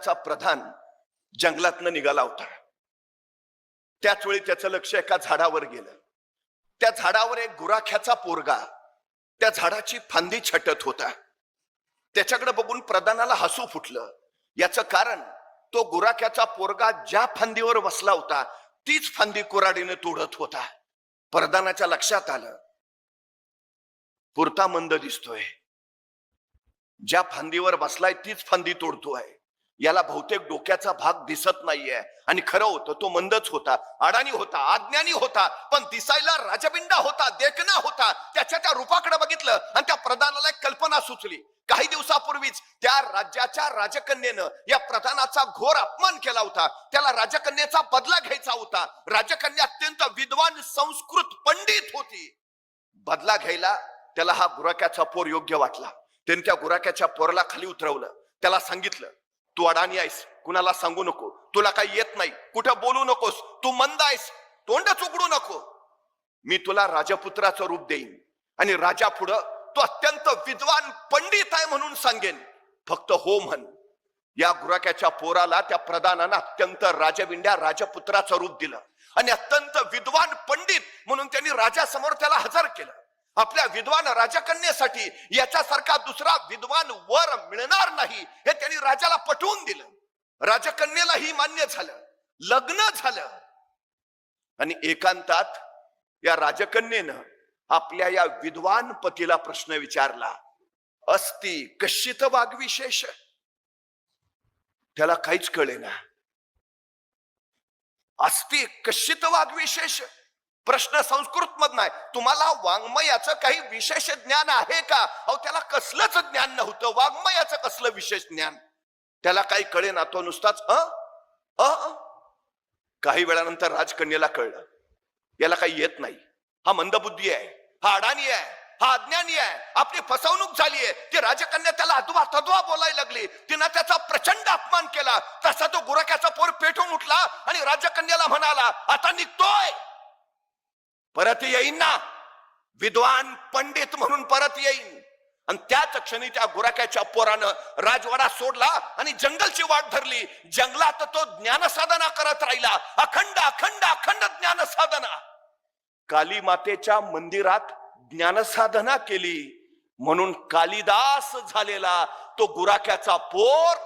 चा प्रधान जंगलातनं निघाला होता. त्याच वेळी त्याचं लक्ष एका झाडावर गेलं. त्या झाडावर एक गुराख्याचा पोरगा त्या झाडाची फांदी छटत होता. त्याच्याकडे बघून प्रधानाला हसू फुटलं. याचं कारण तो गुराख्याचा पोरगा ज्या फांदीवर बसला होता तीच फांदी कुराडीने तोडत होता. प्रधानाच्या लक्षात आलं. पुरता मंद दिसतोय. ज्या फांदीवर बसलाय तीच फांदी तोडतोय. याला बहुतेक डोक्याचा भाग दिसत नाहीये. आणि खरं होतं तो मंदच होता. अडाणी होता अज्ञानी होता पण दिसायला राजबिंडा होता देखना होता. त्याच्या त्या रूपाकडे बघितलं आणि त्या प्रधानाला एक कल्पना सुचली. काही दिवसापूर्वीच त्या राज्याच्या राजकन्येनं या प्रधानाचा घोर अपमान केला होता. त्याला राजकन्येचा बदला घ्यायचा होता. राजकन्या अत्यंत विद्वान संस्कृत पंडित होती. बदला घ्यायला त्याला हा गुराक्याचा पोर योग्य वाटला. त्याने त्या गुराक्याच्या पोराला खाली उतरवलं. त्याला सांगितलं तू अडाणी आहेस कुणाला सांगू नको. तुला काही येत नाही. कुठं बोलू नकोस. तू मंद आहेस. तोंडच उघडू नको. मी तुला राजपुत्राचं रूप देईन. आणि राजा पुढं तो अत्यंत विद्वान पंडित आहे म्हणून सांगेन. फक्त हो म्हण. या गुराक्याच्या पोराला त्या प्रधानानं अत्यंत राजविंड्या राजपुत्राचं रूप दिलं. आणि अत्यंत विद्वान पंडित म्हणून त्यांनी राजासमोर त्याला हजर केलं. आपल्या विद्वान राजकन्येसाठी याच्यासारखा दुसरा विद्वान वर मिळणार नाही हे त्यांनी राजाला पटवून दिलं. राजकन्येलाही मान्य झालं लग्न झालं. आणि एकांतात या राजकन्येनं आपल्या या विद्वान पतीला प्रश्न विचारला अस्ति कश्चित वाघविशेष त्याला काहीच कळे ना अस्ति कश्चित वाघविशेष प्रश्न संस्कृत मध नाही तुम्हाला वाङ्मयाचं काही विशेष ज्ञान आहे का? अहो त्याला कसलंच ज्ञान नव्हतं. वाङ्मयाचं कसलं विशेष ज्ञान? त्याला काही कळे ना तो नुसताच अ अ काही वेळानंतर राजकन्येला कळलं. याला काही येत नाही. हा मंदबुद्धी आहे. हा अडाणी आहे. हा अज्ञानी आहे. आपली फसवणूक झाली आहे. ती राजकन्या त्याला अदवा तद्वा बोलायला लागली. तिनं त्याचा प्रचंड अपमान केला. तसा तो गुरख्याचा पोर पेटून उठला आणि राजकन्याला म्हणाला आता निघतोय. परत येईन ना. विद्वान पंडित म्हणून परत येईन. आणि त्याच क्षणी त्या गुराक्याच्या पोरानं राजवाडा सोडला आणि जंगलची वाट धरली. जंगलात तो ज्ञान साधना करत राहिला. अखंड अखंड अखंड ज्ञान साधना काली मातेच्या मंदिरात ज्ञानसाधना केली. म्हणून कालिदास झालेला तो गुराख्याचा पोर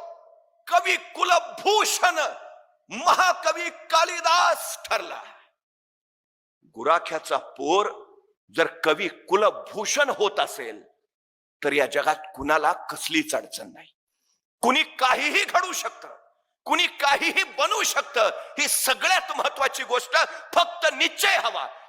कवी कुलभूषण महाकवी कालिदास ठरला. गुराख्याचा पोर जर कवी कुलभूषण होत असेल तर या जगात कुणाला कसलीच अडचण नाही. कुणी काहीही घडू शकतं कुणी काहीही बनवू शकतं ही सगळ्यात महत्वाची गोष्ट फक्त निश्चय हवा.